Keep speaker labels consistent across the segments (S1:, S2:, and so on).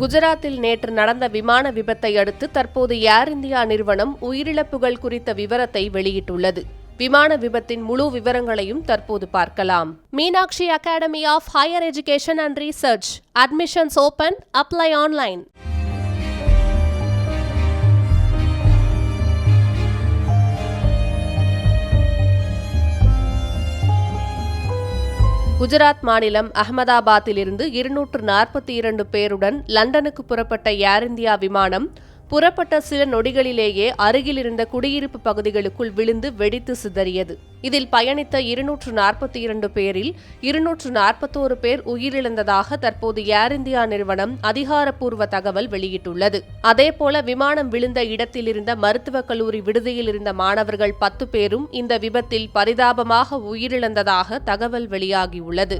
S1: குஜராத்தில் நேற்று நடந்த விமான விபத்தை அடுத்து தற்போது ஏர் இந்தியா நிறுவனம் உயிரிழப்புகள் குறித்த விவரத்தை வெளியிட்டுள்ளது. விமான விபத்தின் முழு விவரங்களையும் தற்போது பார்க்கலாம். Meenakshi academy of higher education and research. Admissions open. Apply online. Gujarat மாநிலம் அகமதாபாத்திலிருந்து இருநூற்று நாற்பத்தி இரண்டு பேருடன் லண்டனுக்கு புறப்பட்ட ஏர் இந்தியா விமானம் புறப்பட்ட சில நொடிகளிலேயே அருகில் இருந்த குடியிருப்பு பகுதிகளுக்குள் விழுந்து வெடித்து சிதறியது. இதில் பயணித்த இருநூற்று நாற்பத்தி இரண்டு பேரில் இருநூற்று நாற்பத்தோரு பேர் உயிரிழந்ததாக தற்போது ஏர் இந்தியா நிறுவனம் அதிகாரப்பூர்வ தகவல் வெளியிட்டுள்ளது. அதேபோல விமானம் விழுந்த இடத்தில் இருந்த மருத்துவக் கல்லூரி விடுதியில் இருந்த மாணவர்கள் பத்து பேரும் இந்த விபத்தில் பரிதாபமாக உயிரிழந்ததாக தகவல் வெளியாகியுள்ளது.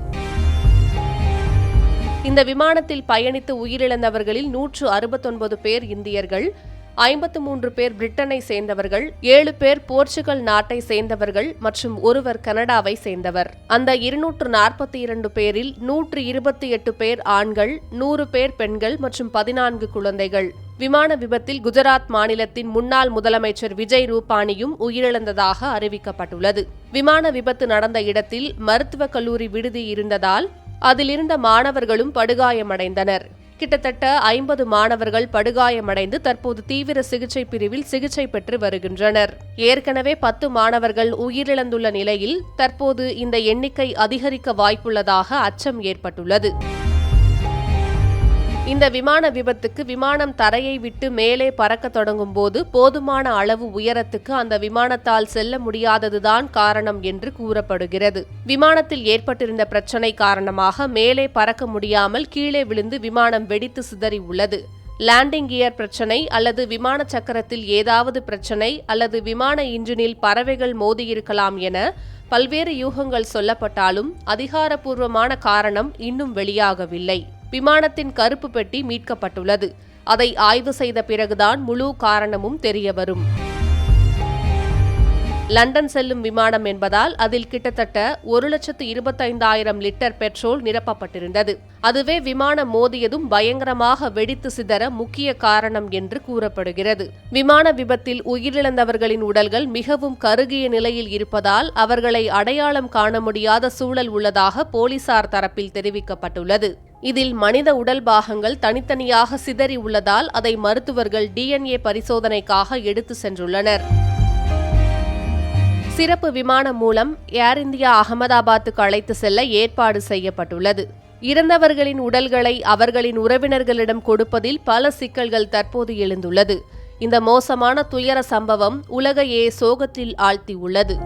S1: இந்த விமானத்தில் பயணித்து உயிரிழந்தவர்களில் நூற்று அறுபத்தொன்பது பேர் இந்தியர்கள் ஐம்பத்து மூன்று பேர் பிரிட்டனை சேர்ந்தவர்கள் ஏழு பேர் போர்ச்சுகல் நாட்டை சேர்ந்தவர்கள் மற்றும் ஒருவர் கனடாவை சேர்ந்தவர். அந்த இருநூற்று நாற்பத்தி இரண்டு பேரில் நூற்று இருபத்தி எட்டு பேர் ஆண்கள் நூறு பேர் பெண்கள் மற்றும் பதினான்கு குழந்தைகள். விமான விபத்தில் குஜராத் மாநிலத்தின் முன்னாள் முதலமைச்சர் விஜய் ரூபானியும் உயிரிழந்ததாக அறிவிக்கப்பட்டுள்ளது. விமான விபத்து நடந்த இடத்தில் மருத்துவக் கல்லூரி விடுதி இருந்ததால் அதிலிருந்த மாணவர்களும் படுகாயமடைந்தனர். கிட்டத்தட்ட ஐம்பது மாணவர்கள் படுகாயமடைந்து தற்போது தீவிர சிகிச்சை பிரிவில் சிகிச்சை பெற்று வருகின்றனர். ஏற்கனவே பத்து மாணவர்கள் உயிரிழந்துள்ள நிலையில் தற்போது இந்த எண்ணிக்கை அதிகரிக்க வாய்ப்புள்ளதாக அச்சம் ஏற்பட்டுள்ளது. இந்த விமான விபத்துக்கு விமானம் தரையை விட்டு மேலே பறக்க தொடங்கும் போது போதுமான அளவு உயரத்துக்கு அந்த விமானத்தால் செல்ல முடியாததுதான் காரணம் என்று கூறப்படுகிறது. விமானத்தில் ஏற்பட்டிருந்த பிரச்சனை காரணமாக மேலே பறக்க முடியாமல் கீழே விழுந்து விமானம் வெடித்து சிதறி உள்ளது. லேண்டிங் கியர் பிரச்சனை அல்லது விமான சக்கரத்தில் ஏதாவது பிரச்சனை அல்லது விமான இன்ஜினில் பறவைகள் மோதியிருக்கலாம் என பல்வேறு யூகங்கள் சொல்லப்பட்டாலும் அதிகாரப்பூர்வமான காரணம் இன்னும் வெளியாகவில்லை. விமானத்தின் கருப்பு பெட்டி மீட்கப்பட்டுள்ளது. அதை ஆய்வு செய்த பிறகுதான் முழு காரணமும் தெரியவரும். லண்டன் செல்லும் விமானம் என்பதால் அதில் கிட்டத்தட்ட ஒரு லட்சத்து இருபத்தைந்தாயிரம் லிட்டர் பெட்ரோல் நிரப்பப்பட்டிருந்தது. அதுவே விமானம் மோதியதும் பயங்கரமாக வெடித்து சிதற முக்கிய காரணம் என்று கூறப்படுகிறது. விமான விபத்தில் உயிரிழந்தவர்களின் உடல்கள் மிகவும் கருகிய நிலையில் இருப்பதால் அவர்களை அடையாளம் காண முடியாத சூழல் உள்ளதாக போலீசார் தரப்பில் தெரிவிக்கப்பட்டுள்ளது. இதில் மனித உடல் பாகங்கள் தனித்தனியாக சிதறி உள்ளதால் அதை மருத்துவர்கள் டிஎன்ஏ பரிசோதனைக்காக எடுத்து சென்றுள்ளனர். சிறப்பு விமானம் மூலம் ஏர் இந்தியா அகமதாபாத்துக்கு அழைத்து செல்ல ஏற்பாடு செய்யப்பட்டுள்ளது. இறந்தவர்களின் உடல்களை அவர்களின் உறவினர்களிடம் கொடுப்பதில் பல சிக்கல்கள் தற்போது எழுந்துள்ளது. இந்த மோசமான துயர சம்பவம் உலகையே சோகத்தில் ஆழ்த்தியுள்ளது